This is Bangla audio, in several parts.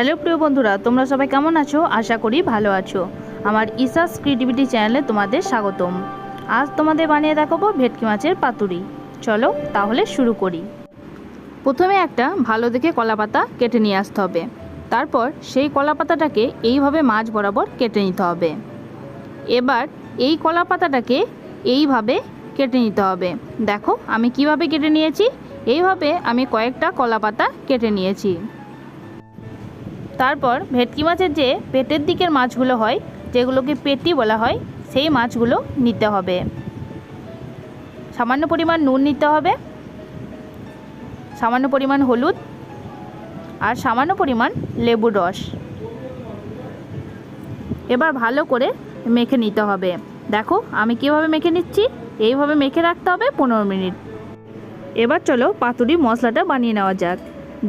হ্যালো প্রিয় বন্ধুরা, তোমরা সবাই কেমন আছো? আশা করি ভালো আছো। আমার ইসাস ক্রিয়েটিভিটি চ্যানেলে তোমাদের স্বাগতম। আজ তোমাদের বানিয়ে দেখাবো ভেটকি মাছের পাতুরি। চলো তাহলে শুরু করি। প্রথমে একটা ভালো দেখে কলা পাতা কেটে নিয়ে আসতে হবে। তারপর সেই কলা পাতাটাকে এইভাবে মাছ বরাবর কেটে নিতে হবে। এবার এই কলা পাতাটাকে এইভাবে কেটে নিতে হবে। দেখো আমি কীভাবে কেটে নিয়েছি। এইভাবে আমি কয়েকটা কলা পাতা কেটে নিয়েছি। তারপর ভেটকি মাছের যে পেটের দিকের মাছগুলো হয়, যেগুলোকে পেটি বলা হয়, সেই মাছগুলো নিতে হবে। সামান্য পরিমাণ নুন নিতে হবে, সামান্য পরিমাণ হলুদ, আর সামান্য পরিমাণ লেবুর রস। এবার ভালো করে মেখে নিতে হবে। দেখো, আমি কীভাবে মেখে নিচ্ছি, এইভাবে মেখে রাখতে হবে পনেরো মিনিট। এবার চলো পাতুরি মশলাটা বানিয়ে নেওয়া যাক।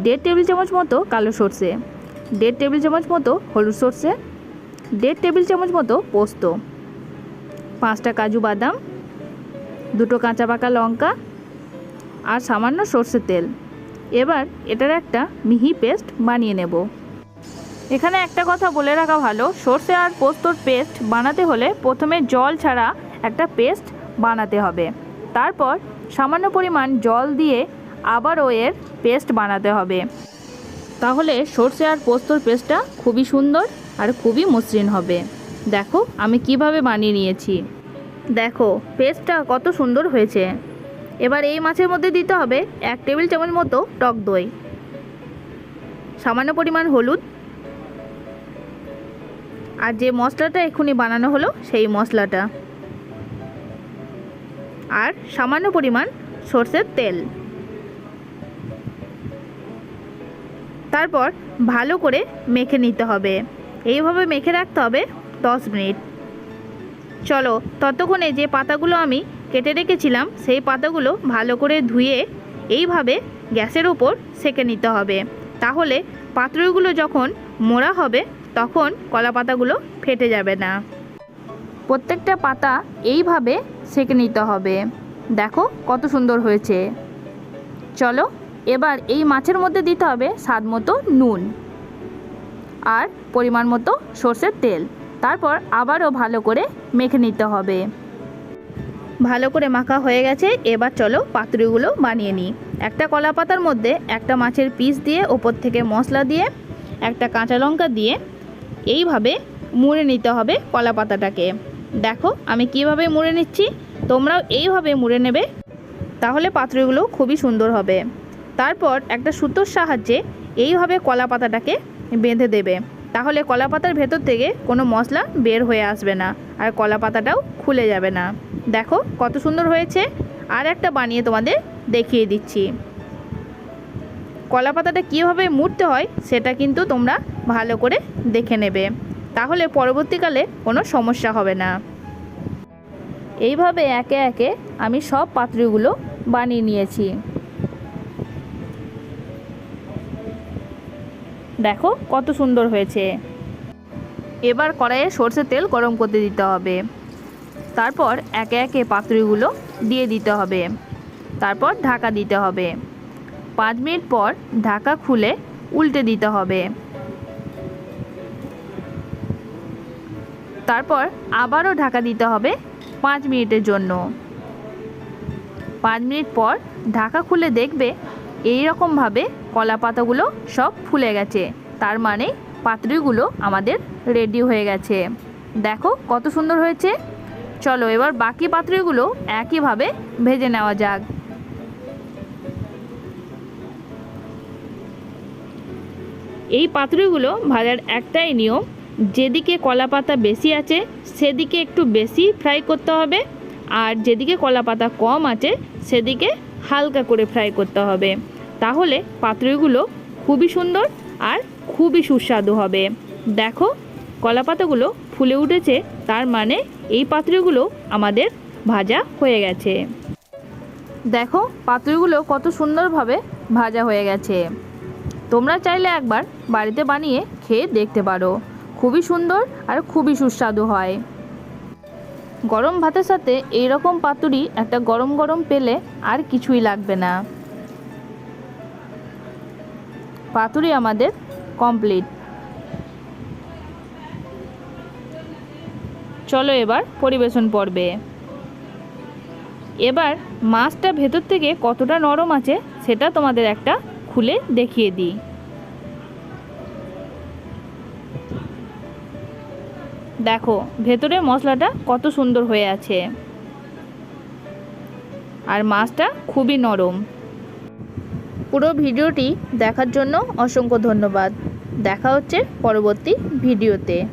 দেড় টেবিল চামচ মতো কালো সর্ষে। দেড় টেবিল চামচ মতো হলুদ সর্ষে, দেড় টেবিল চামচ মতো পোস্ত, পাঁচটা কাজু বাদাম, দুটো কাঁচা পাকা লঙ্কা আর সামান্য সর্ষের তেল। এবার এটার একটা মিহি পেস্ট বানিয়ে নেব। এখানে একটা কথা বলে রাখা ভালো, সর্ষে আর পোস্তর পেস্ট বানাতে হলে প্রথমে জল ছাড়া একটা পেস্ট বানাতে হবে। তারপর সামান্য পরিমাণ জল দিয়ে আবারও এর পেস্ট বানাতে হবে। তাহলে সর্ষে আর পোস্তর পেস্টটা খুবই সুন্দর আর খুবই মসৃণ হবে। দেখো, আমি কীভাবে বানিয়ে নিয়েছি। দেখো, পেস্টটা কত সুন্দর হয়েছে। এবার এই মাছের মধ্যে দিতে হবে এক টেবিল চামচ মতো টক দই। সামান্য পরিমাণ হলুদ। আর যে মশলাটা এক্ষুনি বানানো হলো, সেই মশলাটা। আর সামান্য পরিমাণ সর্ষের তেল। তারপর ভালো করে মেখে নিতে হবে। এইভাবে মেখে রাখতে হবে দশ মিনিট। চলো, ততক্ষণে যে পাতাগুলো আমি কেটে রেখেছিলাম, সেই পাতাগুলো ভালো করে ধুয়ে এইভাবে গ্যাসের উপর সেকে নিতে হবে। তাহলে পাত্রগুলো যখন মোড়া হবে, তখন কলা পাতাগুলো ফেটে যাবে না। প্রত্যেকটা পাতা এইভাবে সেকে নিতে হবে। দেখো কত সুন্দর হয়েছে। চলো এবার এই মাছের মধ্যে দিতে হবে স্বাদ মতো নুন আর পরিমাণ মতো সর্ষের তেল। তারপর আবারও ভালো করে মেখে নিতে হবে। ভালো করে মাখা হয়ে গেছে। এবার চলো পাতুরিগুলো বানিয়ে নিই। একটা কলা পাতার মধ্যে একটা মাছের পিস দিয়ে ওপর থেকে মশলা দিয়ে একটা কাঁচা লঙ্কা দিয়ে এইভাবে মুড়ে নিতে হবে কলা পাতাটাকে। দেখো আমি কীভাবে মুড়ে নিচ্ছি, তোমরাও এইভাবে মুড়ে নেবে, তাহলে পাতুরিগুলো খুবই সুন্দর হবে। তারপর একটা সুতোর সাহায্যে এইভাবে কলা পাতাটাকে বেঁধে দেবে। তাহলে কলা পাতার ভেতর থেকে কোনো মশলা বের হয়ে আসবে না আর কলা পাতাটাও খুলে যাবে না। দেখো কত সুন্দর হয়েছে। আর একটা বানিয়ে তোমাদের দেখিয়ে দিচ্ছি। কলা পাতাটা কীভাবে মুড়তে হয় সেটা কিন্তু তোমরা ভালো করে দেখে নেবে। তাহলে পরবর্তীকালে কোনো সমস্যা হবে না। এইভাবে একে একে আমি সব পাত্রগুলো বানিয়ে নিয়েছি। দেখো, কত সুন্দর হয়েছে। এবার কড়াইয়ে সর্ষের তেল গরম করতে দিতে হবে। তারপর একে একে পাতুরিগুলো দিয়ে দিতে হবে। তারপর ঢাকা দিতে হবে। পাঁচ মিনিট পর ঢাকা খুলে উল্টে দিতে হবে। তারপর আবারও ঢাকা দিতে হবে পাঁচ মিনিটের জন্য। পাঁচ মিনিট পর ঢাকা খুলে দেখবে এই রকমভাবে কলা পাতাগুলো সব ফুলে গেছে। তার মানে পাতুরিগুলো আমাদের রেডি হয়ে গেছে। দেখো কত সুন্দর হয়েছে। চলো এবার বাকি পাতুরিগুলো একইভাবে ভেজে নেওয়া যাক। এই পাতুরিগুলো ভাজার একটাই নিয়ম, যেদিকে কলা পাতা বেশি আছে, সেদিকে একটু বেশি ফ্রাই করতে হবে, আর যেদিকে কলা পাতা কম আছে, সেদিকে হালকা করে ফ্রাই করতে হবে। তাহলে পাতুরিগুলো খুবই সুন্দর আর খুবই সুস্বাদু হবে। দেখো কলা পাতাগুলো ফুলে উঠেছে, তার মানে এই পাতুরিগুলো আমাদের ভাজা হয়ে গেছে। দেখো, পাতুরিগুলো কত সুন্দরভাবে ভাজা হয়ে গেছে। তোমরা চাইলে একবার বাড়িতে বানিয়ে খেয়ে দেখতে পারো। খুবই সুন্দর আর খুবই সুস্বাদু হয়। গরম ভাতের সাথে এই রকম পাতুরি একটা গরম গরম পেলে আর কিছুই লাগবে না। পাতুরি আমাদের কমপ্লিট চলো এবার পরিবেশন পর্বে। এবার মাছটা ভেতর থেকে কতটা নরম আছে সেটা তোমাদের একটা খুলে দেখিয়ে দিই। দেখো, ভেতরে মশলাটা কত সুন্দর হয়ে আছে। আর মাছটা খুবই নরম। পুরো ভিডিওটি দেখার জন্য অসংখ্য ধন্যবাদ। দেখা হচ্ছে পরবর্তী ভিডিওতে।